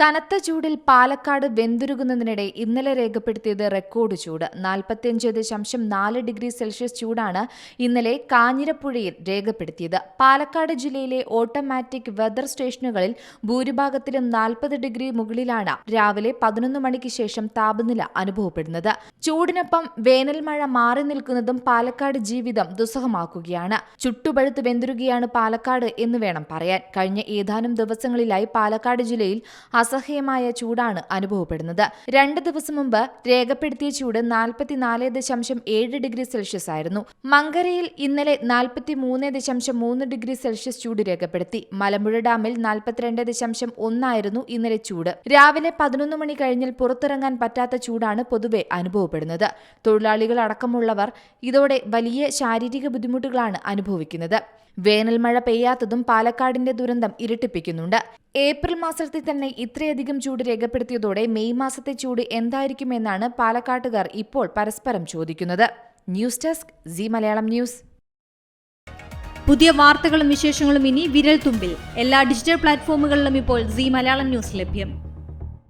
കനത്ത ചൂടിൽ പാലക്കാട് വെന്തുരുകുന്നതിനിടെ ഇന്നലെ രേഖപ്പെടുത്തിയത് റെക്കോർഡ് ചൂട്. നാൽപ്പത്തിയഞ്ച് ദശാംശം നാല് ഡിഗ്രി സെൽഷ്യസ് ചൂടാണ് ഇന്നലെ കാഞ്ഞിരപ്പുഴയിൽ രേഖപ്പെടുത്തിയത്. പാലക്കാട് ജില്ലയിലെ ഓട്ടോമാറ്റിക് വെതർ സ്റ്റേഷനുകളിൽ ഭൂരിഭാഗത്തിലും നാൽപ്പത് ഡിഗ്രി മുകളിലാണ് രാവിലെ പതിനൊന്ന് മണിക്ക് ശേഷം താപനില അനുഭവപ്പെടുന്നത്. ചൂടിനൊപ്പം വേനൽ മഴ മാറി നിൽക്കുന്നതും പാലക്കാട് ജീവിതം ദുസ്സഹമാക്കുകയാണ്. ചുട്ടുപഴുത്ത് വെന്തുരുകയാണ് പാലക്കാട് എന്ന് വേണം പറയാൻ. കഴിഞ്ഞ ഏതാനും ദിവസങ്ങളിലായി പാലക്കാട് ജില്ലയിൽ അസഹ്യമായ ചൂടാണ് അനുഭവപ്പെടുന്നത്. രണ്ട് ദിവസം മുമ്പ് രേഖപ്പെടുത്തിയ ചൂട് നാൽപ്പത്തിനാല് ദശാംശം ഏഴ് ഡിഗ്രി സെൽഷ്യസ് ആയിരുന്നു. മങ്കരയിൽ ഇന്നലെ നാൽപ്പത്തി മൂന്ന് ദശാംശം മൂന്ന് ഡിഗ്രി സെൽഷ്യസ് ചൂട് രേഖപ്പെടുത്തി. മലമ്പുഴ ഡാമിൽ നാൽപ്പത്തിരണ്ട് ദശാംശം ഒന്നായിരുന്നു ഇന്നലെ ചൂട്. രാവിലെ പതിനൊന്ന് മണി കഴിഞ്ഞാൽ പുറത്തിറങ്ങാൻ പറ്റാത്ത ചൂടാണ് പൊതുവെ അനുഭവപ്പെടുന്നത്. തൊഴിലാളികൾ അടക്കമുള്ളവർ ഇതോടെ വലിയ ശാരീരിക ബുദ്ധിമുട്ടുകളാണ് അനുഭവിക്കുന്നത്. വേനൽ മഴ പെയ്യാത്തതും പാലക്കാടിന്റെ ദുരന്തം ഇരട്ടിപ്പിക്കുന്നുണ്ട്. ഏപ്രിൽ മാസത്തിൽ തന്നെ ഇത്രയധികം ചൂട് രേഖപ്പെടുത്തിയതോടെ മെയ് മാസത്തെ ചൂട് എന്തായിരിക്കുമെന്നാണ് പാലക്കാട്ടുകാർ ഇപ്പോൾ പരസ്പരം ചോദിക്കുന്നത്. News desk Zee Malayalam news. പുതിയ വാർത്തകളും വിശേഷങ്ങളും ഇനി വിരൽ തുമ്പിൽ എല്ലാ ഡിജിറ്റൽ പ്ലാറ്റ്ഫോമുകളിലും ഇപ്പോൾ സി മലയാളം ന്യൂസ് ലഭ്യം.